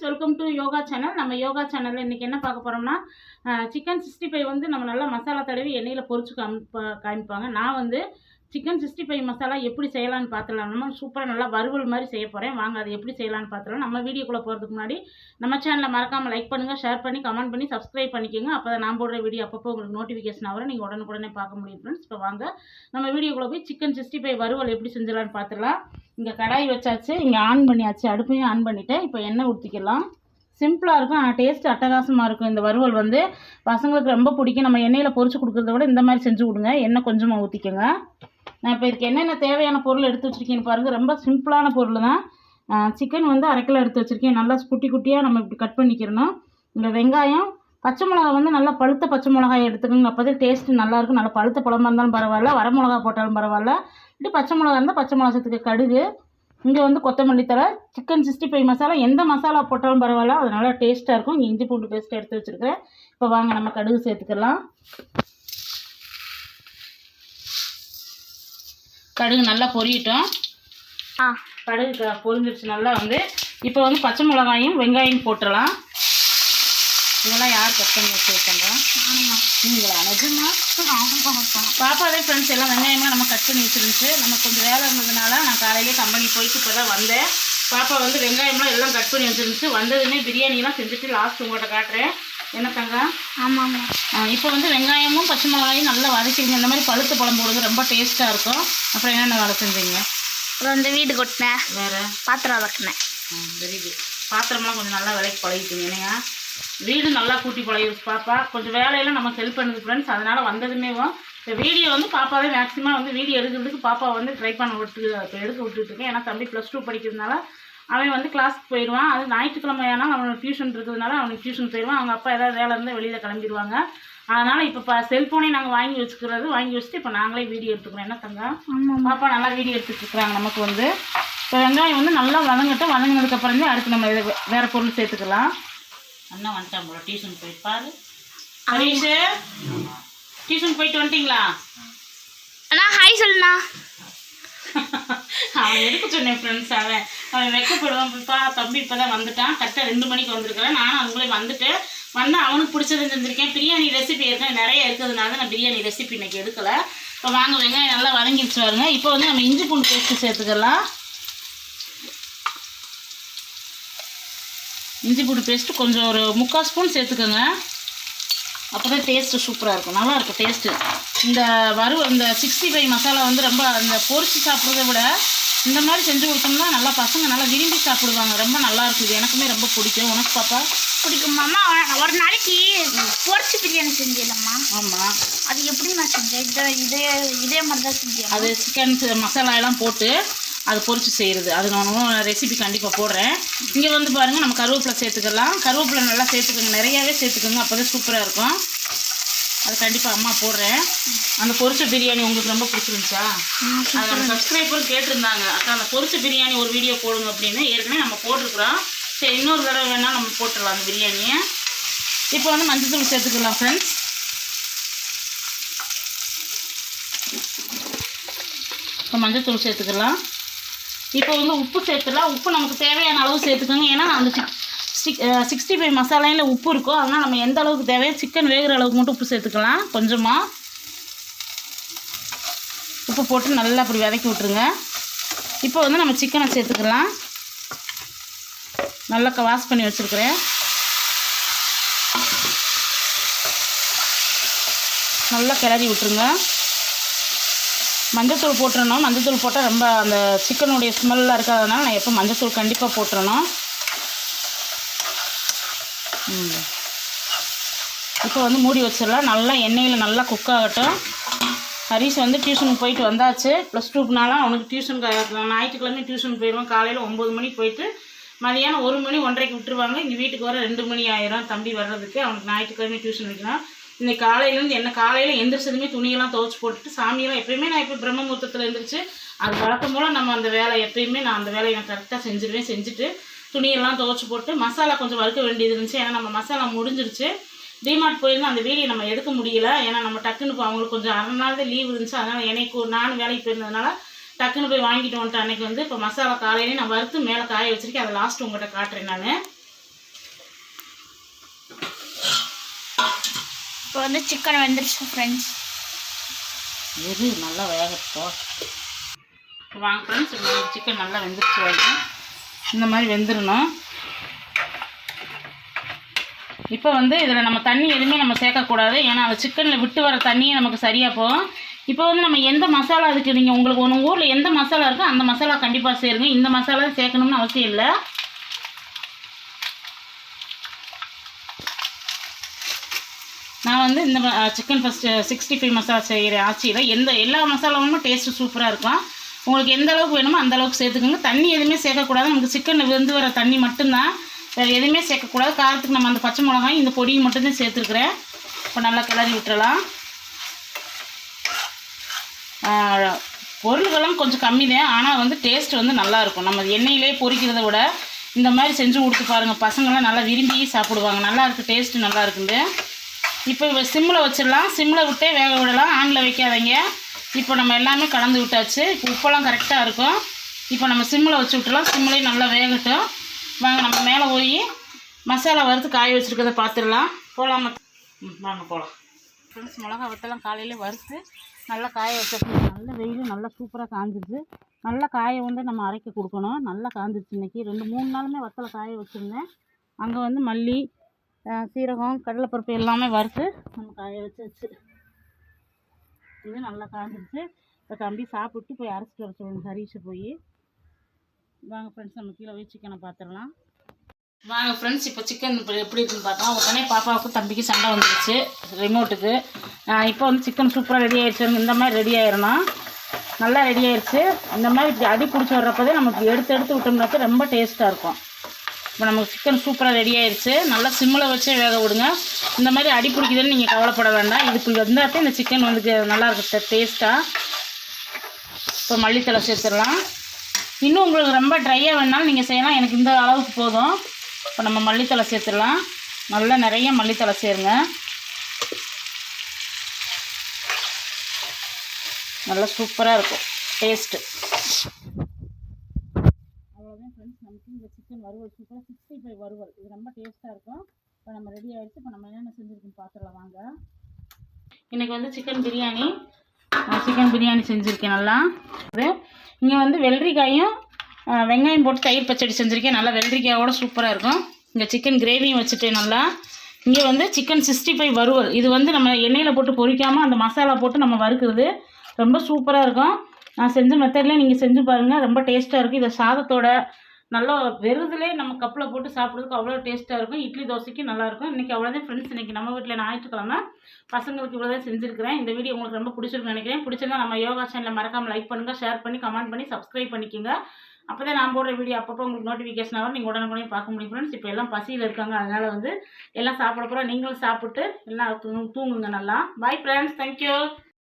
Friends welcome to yoga channel நம்ம யோகா சேனலில் இன்றைக்கி என்ன பார்க்க போகிறோம்னா சிக்கன் சிக்ஸ்டி ஃபைவ் வந்து நம்ம நல்லா மசாலா தடவி எண்ணெயில் பொறிச்சு காமிப்பா காமிப்பாங்க. நான் வந்து சிக்கன் சிக்ஸ்டி ஃபைவ் மசாலா எப்படி செய்யலாம்னு பார்த்துலாம் நம்ம சூப்பராக நல்லா வறுவல் மாதிரி செய்ய போகிறேன் வாங்க அது எப்படி செய்யலாம்னு பார்த்துலாம் நம்ம வீடியோக்குள்ளே போகிறதுக்கு முன்னாடி நம்ம சேனலை மறக்காமல் லைக் பண்ணுங்கள் ஷேர் பண்ணி கமெண்ட் பண்ணி சப்ஸ்கிரைப் பண்ணிக்கோங்க. அப்போ தான் நான் போடுற வீடியோ அப்பப்போ உங்களுக்கு நோட்டிஃபிகேஷன் ஆகிற நீங்கள் உடனுக்குடனே பார்க்க முடியும் ஃப்ரெண்ட்ஸ் இப்போ வாங்க நம்ம வீடியோக்குள்ளே போய் சிக்கன் சிக்ஸ்டி ஃபைவ் வறுவல் எப்படி செஞ்சிடலான்னு பார்த்துலாம் இங்கே கடாய் வச்சாச்சு இங்கே ஆன் பண்ணியாச்சு. அடுப்பையும் ஆன் பண்ணிவிட்டேன் இப்போ எண்ணெய் ஊற்றிக்கலாம் சிம்பிளாக இருக்கும். ஆனால் டேஸ்ட் அட்டகாசமாக இருக்கும். இந்த வறுவல் வந்து பசங்களுக்கு ரொம்ப பிடிக்கும். நம்ம எண்ணெயில் பொரிச்சு கொடுக்குறத விட இந்த மாதிரி செஞ்சு கொடுங்க. எண்ணெய் கொஞ்சமாக ஊற்றிக்கோங்க நான் இப்போ இதுக்கு என்னென்ன தேவையான பொருள் எடுத்து வச்சுருக்கேன்னு பாருங்கள் ரொம்ப சிம்பிளான பொருள் தான் சிக்கன் வந்து அரை கிலோ எடுத்து வச்சுருக்கேன். நல்லா குட்டி குட்டியாக நம்ம இப்படி கட் பண்ணிக்கிறணும். இந்த வெங்காயம் பச்சை மிளகா வந்து நல்லா பழுத்த பச்சை மிளகாய் எடுத்துக்கோங்க. அப்போ தான் டேஸ்ட்டு நல்லாயிருக்கும் நல்லா பழுத்த பழமாக இருந்தாலும் பரவாயில்ல வர மிளகா போட்டாலும் பரவாயில்ல. இப்படி பச்சை மிளகா இருந்தால் பச்சை மிளகா சேர்த்துக்க கடுகு. இங்கே வந்து கொத்தமல்லி தழை சிக்கன் சிக்ஸ்டி ஃபைவ் மசாலா எந்த மசாலா போட்டாலும் பரவாயில்ல. அது நல்லா டேஸ்ட்டாக இருக்கும். இங்கே இஞ்சி பூண்டு பேஸ்ட் எடுத்து வச்சுருக்கிறேன். இப்போ வாங்க நம்ம கடுகு சேர்த்துக்கலாம். கடுகு நல்லா பொரியட்டும். ஆ. கடுகு பொரிஞ்சிருச்சு நல்லா வந்து. இப்போ வந்து பச்சை மிளகாயும் வெங்காயம் போட்டுடலாம். இதெல்லாம் யார் கட் பண்ணி வச்சுருக்காங்க? நீங்களா? நிஜமா? பாப்பாவே ஃப்ரெண்ட்ஸ் எல்லாம் வெங்காயமாக நம்ம கட் பண்ணி வச்சிருந்துச்சு. நம்ம கொஞ்சம் வேலை இருந்ததுனால நான் காலையிலே கம்பெனி போயிட்டு இப்போ தான் வந்தேன். பாப்பா வந்து வெங்காயம்லாம் எல்லாம் கட் பண்ணி வச்சிருந்துச்சு. வந்ததுமே பிரியாணிலாம் செஞ்சுட்டு லாஸ்ட் உங்கள்கிட்ட காட்டுறேன். என்ன தங்கம்? ஆமாம் ஆமாம் இப்போ வந்து வெங்காயமும் பச்சை மிளகாயும் நல்லா வதக்கிடுங்க. இந்த மாதிரி பழுத்த பழம் போடுறது ரொம்ப டேஸ்ட்டாக இருக்கும். அப்புறம் என்னென்ன வேலை செஞ்சீங்க? அப்புறம் இந்த வீடு கொட்டினேன் வேறு? பாத்திரம் விளக்குனேன் வெரி குட் பாத்திரம்லாம் கொஞ்சம் நல்லா விலைக்கு பழகிட்டீங்க. என்னங்க? வீடு நல்லா கூட்டி பழகிடுச்சு பாப்பா. கொஞ்சம் வேலையெல்லாம் நமக்கு ஹெல்ப் பண்ணுது ஃப்ரெண்ட்ஸ் அதனால் வந்ததுமே இந்த வீடியோ வந்து பாப்பாவே மேக்ஸிமம் வந்து வீடியோ எடுக்கிறதுக்கு பாப்பா வந்து ட்ரை பண்ண விட்டு இப்போ எடுக்க விட்டுட்டு இருக்கேன் ஏன்னா தம்பி ப்ளஸ் டூ படிக்கிறதுனால அவன் வந்து கிளாஸ்க்கு போயிடுவான். அது ஞாயிற்றுக்கிழமை ஆனால் அவனுக்கு டியூஷன் இருக்கிறதுனால அவனுக்கு டியூஷன் போயிடுவான். அவங்க அப்பா ஏதாவது வேலை இருந்தால் வெளியில் கிளம்பிடுவாங்க. அதனால் இப்போ ப செல்ஃபோனே நாங்கள் வாங்கி வச்சுக்கிறது வாங்கி வச்சுட்டு இப்போ நாங்களே வீடியோ எடுத்துக்கிறோம். என்ன தங்கம் பாப்பா நல்லா வீடியோ எடுத்துட்டு இருக்காங்க நமக்கு வந்து. இப்போ வெங்காயம் வந்து நல்லா வதங்கட்டும். வதங்கினதுக்கப்புறம் தான் அடுத்து நம்ம இதை வேற பொருள் சேர்த்துக்கலாம். அண்ணா வந்துட்டான் போல. டியூஷன் போயிட்டு பாரு. ஹரீஷு. டியூஷன் போயிட்டு வந்துட்டீங்களா? அண்ணா ஹாய் சொல்லுண்ணா. அவன் எடுக்க சொன்னேன் ஃப்ரெண்ட்ஸ் அவன் அவன் வெக்கப்படுவான். இப்பா தம்பி இப்போ தான் வந்துட்டான். கரெக்டாக ரெண்டு மணிக்கு வந்திருக்கிறேன். நானும் அதுக்குள்ளே வந்துட்டு வந்து அவனுக்கு பிடிச்சது செஞ்சுருக்கேன். பிரியாணி ரெசிபி ஏற்கனவே நிறைய இருக்கிறதுனால நான் பிரியாணி ரெசிபி இன்னைக்கு எடுக்கலை. இப்போ வாங்க வெங்காயம் நல்லா வதங்கிடுச்சு பாருங்க. இப்போ வந்து நம்ம இஞ்சி பூண்டு பேஸ்ட்டு சேர்த்துக்கலாம். இஞ்சி பூண்டு பேஸ்ட்டு கொஞ்சம் ஒரு முக்கால் ஸ்பூன் சேர்த்துக்கோங்க. அப்போ தான் டேஸ்ட்டு சூப்பராக இருக்கும். நல்லா இருக்கும் டேஸ்ட்டு இந்த வறு இந்த சிக்ஸ்டி ஃபைவ் மசாலா வந்து ரொம்ப அந்த பொரிச்சு சாப்பிட்றத விட இந்த மாதிரி செஞ்சு கொடுத்தோம்னா நல்லா பசங்க நல்லா விரும்பி சாப்பிடுவாங்க. ரொம்ப நல்லா இருக்குது இது எனக்குமே ரொம்ப பிடிக்கும். உனக்கு பாப்பா? பிடிக்கும் அம்மா ஒரு நாளைக்கு பொரிச்சு பிரியாணி செஞ்சிடலாம்மா. ஆமாம் அது எப்படி நான் செஞ்சேன்? இதே இதே இதே மாதிரி தான் செஞ்சேன் அது சிக்கன் மசாலா எல்லாம் போட்டு அது பொரிச்சு செய்கிறது அது நான் ரெசிபி கண்டிப்பாக போடுறேன். இங்கே வந்து பாருங்கள் நம்ம கருவேப்பிலை சேர்த்துக்கலாம். கருவேப்பிலை நல்லா சேர்த்துக்கோங்க. நிறையாவே சேர்த்துக்கோங்க. அப்போ தான் சூப்பராக இருக்கும். அது கண்டிப்பாக அம்மா போடுறேன். அந்த பொரிச்ச பிரியாணி உங்களுக்கு ரொம்ப பிடிச்சிருந்துச்சா? அது நம்ம சப்ஸ்கிரைபர் கேட்டிருந்தாங்க. அக்கா அந்த பொரிச்ச பிரியாணி ஒரு வீடியோ போடுங்க அப்படின்னு ஏற்கனவே நம்ம போட்டிருக்கிறோம். சரி இன்னொரு தடவை வேணால் நம்ம போட்டுடலாம் அந்த பிரியாணியை. இப்போ வந்து மஞ்சத்தூள் சேர்த்துக்கலாம் ஃப்ரெண்ட்ஸ் இப்போ மஞ்சத்தூள் சேர்த்துக்கலாம். இப்போ வந்து உப்பு சேர்த்துக்கலாம் உப்பு நமக்கு தேவையான அளவு சேர்த்துக்கோங்க. ஏன்னா அந்த சிக் சிக்ஸ்டி ஃபைவ் மசாலையில் உப்பு இருக்கும் அதனால் நம்ம எந்த அளவுக்கு தேவையோ சிக்கன் வேகிற அளவுக்கு மட்டும் உப்பு சேர்த்துக்கலாம். கொஞ்சமாக உப்பு போட்டு நல்லா அப்படி விதக்கி விட்ருங்க இப்போ வந்து நம்ம சிக்கனை சேர்த்துக்கலாம். நல்லா க- வாஷ் பண்ணி வச்சுருக்கிறேன். நல்லா கிளறி விட்டுருங்க. மஞ்சத்தூள் போட்டுறணும். மஞ்சத்தூள் போட்டால் ரொம்ப அந்த சிக்கனுடைய ஸ்மெல்லாம் இருக்காதனால நான் எப்போ மஞ்சத்தூள் கண்டிப்பாக போட்டுறணும். ம். இப்போ வந்து மூடி வச்சிடலாம். நல்லா எண்ணெயில் நல்லா குக் ஆகட்டும். ஹரிஷ் வந்து டியூஷனுக்கு போயிட்டு வந்தாச்சு. ப்ளஸ் டூக்குனால அவனுக்கு டியூஷன் ஞாயிற்றுக்கிழமை டியூஷன் போயிடுவான். காலையில் ஒம்பது மணிக்கு போயிட்டு மதியானம் ஒரு மணி ஒன்றரைக்கு விட்டுருவாங்க. இங்கே வீட்டுக்கு வர ரெண்டு மணி ஆயிரும் தம்பி வர்றதுக்கு அவனுக்கு ஞாயிற்றுக்கிழமை டியூஷன் வைக்கலாம் இன்னைக்கு காலையிலேருந்து என்ன காலையில் எந்திரிச்சதுமே துணியெல்லாம் துவச்சி போட்டுட்டு சாமியெல்லாம் எப்பயுமே நான் இப்போ பிரம்ம எழுந்திரிச்சு அது வழக்கம் போல் நம்ம அந்த வேலை எப்பயுமே நான் அந்த வேலையை நான் கரெக்டாக செஞ்சிருவேன் செஞ்சுட்டு துணியெல்லாம் துவச்சி போட்டு மசாலா கொஞ்சம் வறுக்க வேண்டியது இருந்துச்சு. ஏன்னா நம்ம மசாலா முடிஞ்சிருச்சு. டிமார்ட் போயிருந்தோம் அந்த வீடியோ நம்ம எடுக்க முடியல. ஏன்னா நம்ம டக்குன்னு இப்போ அவங்களுக்கு கொஞ்சம் அரை நாள் லீவ் இருந்துச்சு. அதனால் எனக்கு நானும் வேலைக்கு போயிருந்ததுனால டக்குன்னு போய் வாங்கிட்டு வந்துட்டு அன்றைக்கி வந்து இப்போ மசாலா காலையிலே நான் வறுத்து மேலே காய வச்சுருக்கேன். அதை லாஸ்ட்டு உங்கள்கிட்ட காட்டுறேன் நான். இப்போ வந்து சிக்கனை வந்துருச்சு ஃப்ரெண்ட்ஸ் எது நல்லா வேகட்டும். வாங்க ஃப்ரெண்ட்ஸ் சிக்கன் நல்லா வெந்துருச்சு வரைக்கும் இந்த மாதிரி வெந்துடணும் இப்போ வந்து இதில் நம்ம தண்ணி எதுவுமே நம்ம சேர்க்கக்கூடாது. ஏன்னா அந்த சிக்கனில் விட்டு வர தண்ணியை நமக்கு சரியாக போகும். இப்போ வந்து நம்ம எந்த மசாலா அதுக்கு நீங்கள் உங்களுக்கு ஒன்று ஊரில் எந்த மசாலா இருக்கோ அந்த மசாலா கண்டிப்பாக சேருங்க. இந்த மசாலா சேர்க்கணும்னு அவசியம் இல்லை. நான் வந்து இந்த chicken first sixty five masala செய்கிற ஆச்சியில் எந்த எல்லா மசாலாவுமே டேஸ்ட்டு சூப்பராக இருக்கும். உங்களுக்கு எந்த அளவுக்கு வேணுமோ அந்த அளவுக்கு சேர்த்துக்கோங்க. தண்ணி எதுவுமே சேர்க்கக்கூடாது. நமக்கு சிக்கனில் விழுந்து வர தண்ணி மட்டும்தான். வேறு எதுவுமே சேர்க்கக்கூடாது. காரத்துக்கு நம்ம அந்த பச்சை மிளகாய் இந்த பொடியை மட்டும்தான் சேர்த்துருக்குறேன். இப்போ நல்லா கிளறி விட்டுறலாம். பொருள்களும் கொஞ்சம் கம்மி தான் ஆனால் வந்து டேஸ்ட் வந்து நல்லாயிருக்கும். நம்ம எண்ணெயிலே பொரிக்கிறத விட இந்த மாதிரி செஞ்சு கொடுத்து பாருங்கள் பசங்களாம் நல்லா விரும்பி சாப்பிடுவாங்க. நல்லா இருக்குது டேஸ்ட்டு நல்லா இருக்குது இப்போ சிம்மில் வச்சிடலாம். சிம்மில் விட்டே வேக விடலாம். ஆனில் வைக்காதீங்க. இப்போ நம்ம எல்லாமே கலந்து விட்டாச்சு. இப்போ உப்பெல்லாம் கரெக்டாக இருக்கும். இப்போ நம்ம சிம்மில் வச்சு விட்டுலாம் சிம்மிலே நல்லா வேகட்டும். வாங்க நம்ம மேலே போய் மசாலா வறுத்து காய வச்சுருக்கதை பார்த்துடலாம். போகலாம் வாங்க போகலாம். ஃப்ரெண்ட்ஸ் மிளகா வத்தெல்லாம் காலையில் வறுத்து நல்லா காய வச்சிருக்கோம். நல்ல வெயிலும் நல்லா சூப்பராக காஞ்சிருச்சு. நல்லா காய வந்து நம்ம அரைக்க கொடுக்கணும். நல்லா காஞ்சிருச்சு இன்றைக்கி ரெண்டு மூணு நாளுமே வத்தலை காய வச்சுருந்தேன். அங்கே வந்து மல்லி சீரகம் கடலைப்பருப்பு எல்லாமே வறுத்து நம்ம காய வச்சாச்சு. இது நல்லா காஞ்சிருச்சு. இப்போ தம்பி சாப்பிட்டு போய் அரைச்சிட்டு வர சொல்லணும் ஹரிஷை போய். வாங்க ஃப்ரெண்ட்ஸ் நம்ம கீழே போய் சிக்கனை பார்த்துடலாம் வாங்க ஃப்ரெண்ட்ஸ் இப்போ சிக்கன் இப்போ எப்படி இருக்குன்னு பார்த்தோம். உடனே பாப்பாவுக்கும் தம்பிக்கு சண்டை வந்துருச்சு ரிமோட்டுக்கு இப்போ வந்து சிக்கன் சூப்பராக ரெடி ஆயிடுச்சு. இந்த மாதிரி ரெடி ஆயிடணும். நல்லா ரெடி ஆயிடுச்சு. இந்த மாதிரி இப்படி அடி பிடிச்சி வர்றப்பதே நமக்கு எடுத்து எடுத்து விட்டோம்னாக்க ரொம்ப டேஸ்ட்டாக இருக்கும். இப்போ நமக்கு சிக்கன் சூப்பராக ரெடி ஆயிடுச்சு. நல்லா சிம்மில் வச்சே வேக விடுங்க. இந்த மாதிரி அடி பிடிக்குதுன்னு நீங்கள் கவலைப்பட வேண்டாம். இது இப்படி வந்தால் இந்த சிக்கன் வந்து நல்லா இருக்கும் டேஸ்ட்டாக இப்போ மல்லித்தலை சேர்த்துடலாம். இன்னும் உங்களுக்கு ரொம்ப ட்ரையாக வேணாலும் நீங்கள் செய்யலாம். எனக்கு இந்த அளவுக்கு போதும். இப்போ நம்ம மல்லித்தலை சேர்த்துடலாம். நல்லா நிறைய மல்லித்தலை சேருங்க. நல்லா சூப்பராக இருக்கும். டேஸ்ட்டு அவ்வளோதான் ஃப்ரெண்ட்ஸ் நமக்கு இந்த சிக்கன் வறுவல் சூப்பராக சிக்ஸ்டி ஃபைவ் வறுவல். இது ரொம்ப டேஸ்ட்டாக இருக்கும். இப்போ நம்ம ரெடி ஆகிடுச்சு இப்போ நம்ம என்னென்ன செஞ்சுருக்கோம் பார்த்துடலாம். வாங்க. இன்றைக்கி வந்து சிக்கன் பிரியாணி. சிக்கன் பிரியாணி செஞ்சுருக்கேன் நல்லா. இது இங்கே வந்து வெள்ளரிக்காயும் வெங்காயம் போட்டு தயிர் பச்சடி செஞ்சுருக்கேன். நல்லா வெள்ளரிக்காயோட சூப்பராக இருக்கும். இங்கே சிக்கன் கிரேவியும் வச்சுட்டேன் நல்லா இங்கே வந்து சிக்கன் சிக்ஸ்டி ஃபைவ் வறுவல். இது வந்து நம்ம எண்ணெயில் போட்டு பொரிக்காமல் அந்த மசாலா போட்டு நம்ம வறுக்கிறது ரொம்ப சூப்பராக இருக்கும். நான் செஞ்ச மெத்தட்லேயே நீங்கள் செஞ்சு பாருங்கள் ரொம்ப டேஸ்ட்டாக இருக்கும். இதை சாதத்தோட நல்லா வெறுதுலே நம்ம கப்பில் போட்டு சாப்பிட்றதுக்கு அவ்வளோ டேஸ்ட்டாக இருக்கும். இட்லி தோசைக்கு நல்லாயிருக்கும் இன்றைக்கி அவ்வளோதான் ஃப்ரெண்ட்ஸ் இன்றைக்கி நம்ம வீட்டில் ஞாயிற்றுக்கிழமை. பசங்களுக்கு இவ்வளோதான் செஞ்சுருக்கிறேன். இந்த வீடியோ உங்களுக்கு ரொம்ப பிடிச்சிருக்குன்னு நினைக்கிறேன். பிடிச்சிருந்தா நம்ம யோகா சேனலில் மறக்காமல் லைக் பண்ணுங்கள் ஷேர் பண்ணி கமெண்ட் பண்ணி சப்ஸ்கிரைப் பண்ணிக்கோங்க. அப்போ தான் நான் போடுற வீடியோ அப்பப்போ உங்களுக்கு நோட்டிஃபிகேஷன் ஆகும் நீங்கள் உடனுக்குடனே பார்க்க முடியும் ஃப்ரெண்ட்ஸ் இப்போ எல்லாம் பசியில் இருக்காங்க. அதனால் வந்து எல்லாம் சாப்பிட போகிறோம் நீங்களும் சாப்பிட்டு எல்லாம் தூங்குங்க நல்லா. Bye friends thank you